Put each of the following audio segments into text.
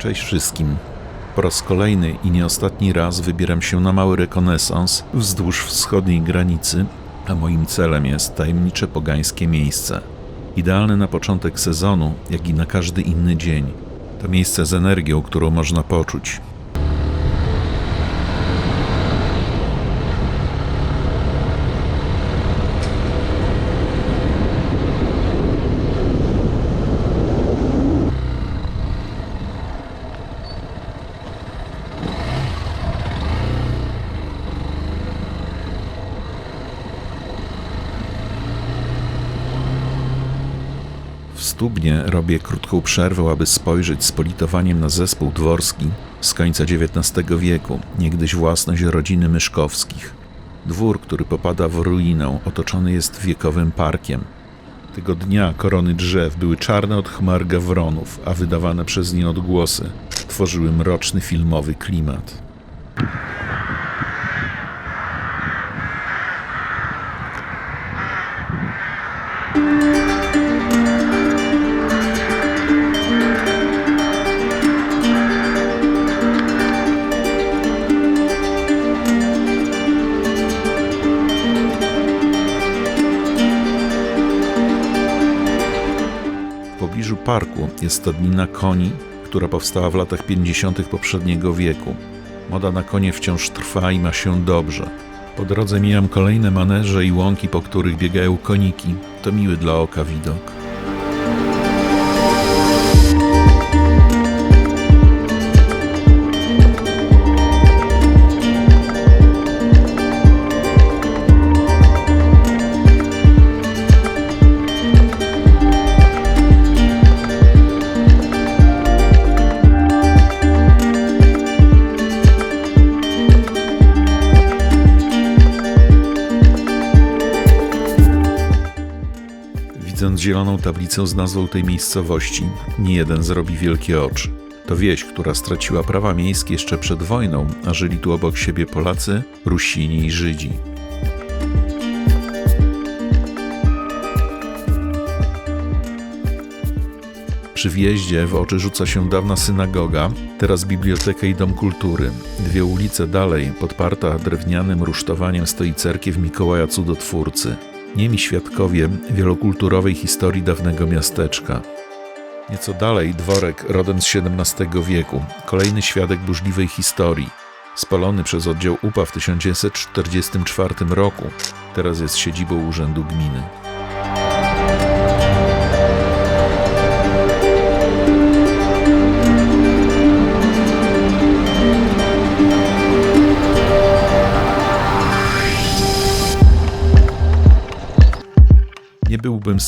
Cześć wszystkim. Po raz kolejny i nie ostatni raz wybieram się na mały rekonesans wzdłuż wschodniej granicy, a moim celem jest tajemnicze pogańskie miejsce. Idealne na początek sezonu, jak i na każdy inny dzień. To miejsce z energią, którą można poczuć. Stubnie robię krótką przerwę, aby spojrzeć z politowaniem na zespół dworski z końca XIX wieku, niegdyś własność rodziny Myszkowskich. Dwór, który popada w ruinę, otoczony jest wiekowym parkiem. Tego dnia korony drzew były czarne od chmar gawronów, a wydawane przez nie odgłosy tworzyły mroczny filmowy klimat. Pobliżu parku jest stadnina koni, która powstała w latach 50. poprzedniego wieku. Moda na konie wciąż trwa i ma się dobrze. Po drodze mijam kolejne maneże i łąki, po których biegają koniki. To miły dla oka widok. Widząc zieloną tablicę z nazwą tej miejscowości, nie jeden zrobi wielkie oczy. To wieś, która straciła prawa miejskie jeszcze przed wojną, a żyli tu obok siebie Polacy, Rusini i Żydzi. Przy wjeździe w oczy rzuca się dawna synagoga, teraz biblioteka i dom kultury. Dwie ulice dalej, podparta drewnianym rusztowaniem, stoi cerkiew Mikołaja Cudotwórcy. Niemi świadkowie wielokulturowej historii dawnego miasteczka. Nieco dalej dworek rodem z XVII wieku, kolejny świadek burzliwej historii. Spalony przez oddział UPA w 1944 roku, teraz jest siedzibą Urzędu Gminy.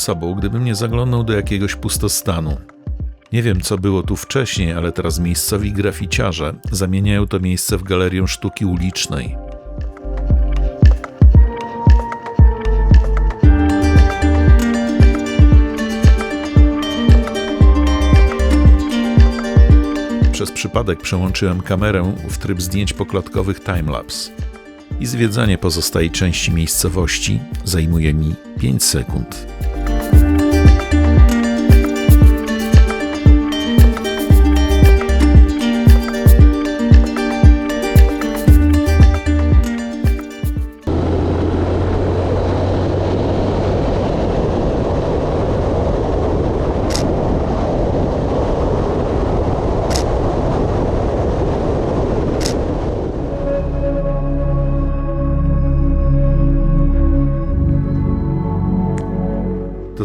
Sobą, gdybym nie zaglądał do jakiegoś pustostanu. Nie wiem, co było tu wcześniej, ale teraz miejscowi graficiarze zamieniają to miejsce w galerię sztuki ulicznej. Przez przypadek przełączyłem kamerę w tryb zdjęć poklatkowych timelapse i zwiedzanie pozostałej części miejscowości zajmuje mi 5 sekund.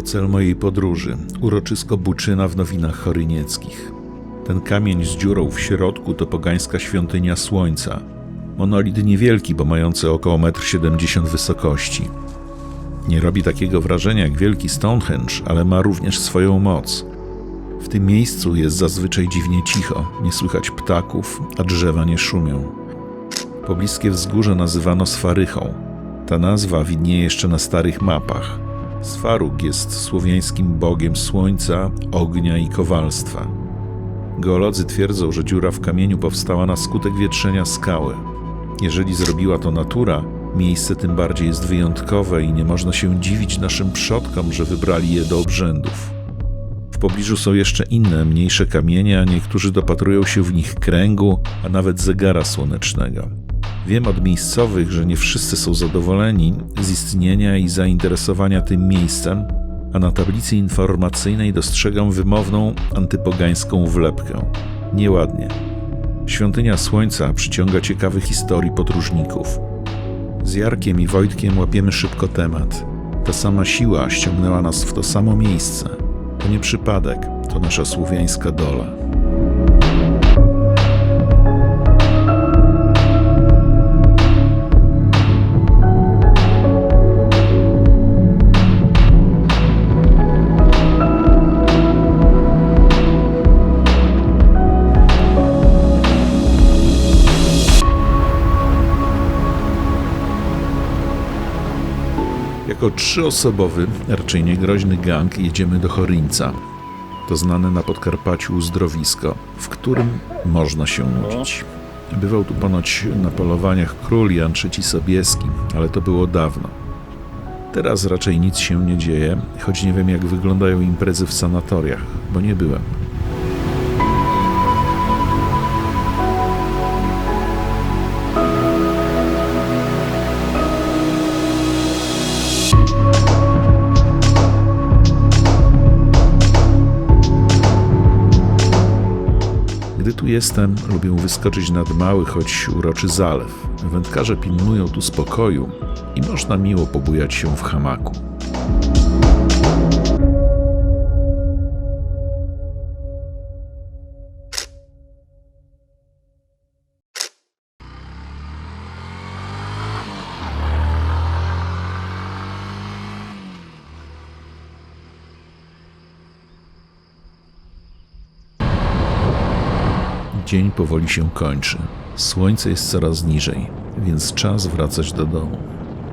Cel mojej podróży, uroczysko Buczyna w Nowinach Chorynieckich. Ten kamień z dziurą w środku to pogańska świątynia Słońca. Monolit niewielki, bo mający około 1,70 m wysokości. Nie robi takiego wrażenia jak wielki Stonehenge, ale ma również swoją moc. W tym miejscu jest zazwyczaj dziwnie cicho, nie słychać ptaków, a drzewa nie szumią. Pobliskie wzgórze nazywano Sfarychą. Ta nazwa widnieje jeszcze na starych mapach. Sfarug jest słowiańskim bogiem słońca, ognia i kowalstwa. Geolodzy twierdzą, że dziura w kamieniu powstała na skutek wietrzenia skały. Jeżeli zrobiła to natura, miejsce tym bardziej jest wyjątkowe i nie można się dziwić naszym przodkom, że wybrali je do obrzędów. W pobliżu są jeszcze inne, mniejsze kamienie, a niektórzy dopatrują się w nich kręgu, a nawet zegara słonecznego. Wiem od miejscowych, że nie wszyscy są zadowoleni z istnienia i zainteresowania tym miejscem, a na tablicy informacyjnej dostrzegam wymowną antypogańską wlepkę. Nieładnie. Świątynia Słońca przyciąga ciekawych historii podróżników. Z Jarkiem i Wojtkiem łapiemy szybko temat. Ta sama siła ściągnęła nas w to samo miejsce. To nie przypadek, to nasza słowiańska dola. Jako trzyosobowy, raczej niegroźny gang jedziemy do Choryńca. To znane na Podkarpaciu uzdrowisko, w którym można się nudzić. Bywał tu ponoć na polowaniach król Jan III Sobieski, ale to było dawno. Teraz raczej nic się nie dzieje, choć nie wiem jak wyglądają imprezy w sanatoriach, bo nie byłem. Tu jestem, lubię wyskoczyć nad mały, choć uroczy zalew. Wędkarze pilnują tu spokoju i można miło pobujać się w hamaku. Dzień powoli się kończy. Słońce jest coraz niżej, więc czas wracać do domu.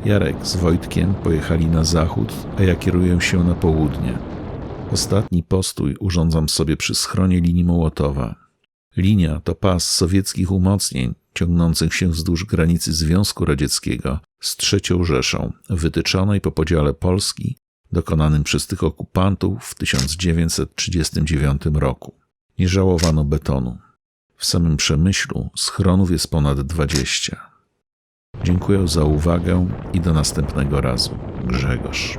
Jarek z Wojtkiem pojechali na zachód, a ja kieruję się na południe. Ostatni postój urządzam sobie przy schronie linii Mołotowa. Linia to pas sowieckich umocnień ciągnących się wzdłuż granicy Związku Radzieckiego z III Rzeszą, wytyczonej po podziale Polski dokonanym przez tych okupantów w 1939 roku. Nie żałowano betonu. W samym przemyślu schronów jest ponad 20. Dziękuję za uwagę i do następnego razu. Grzegorz.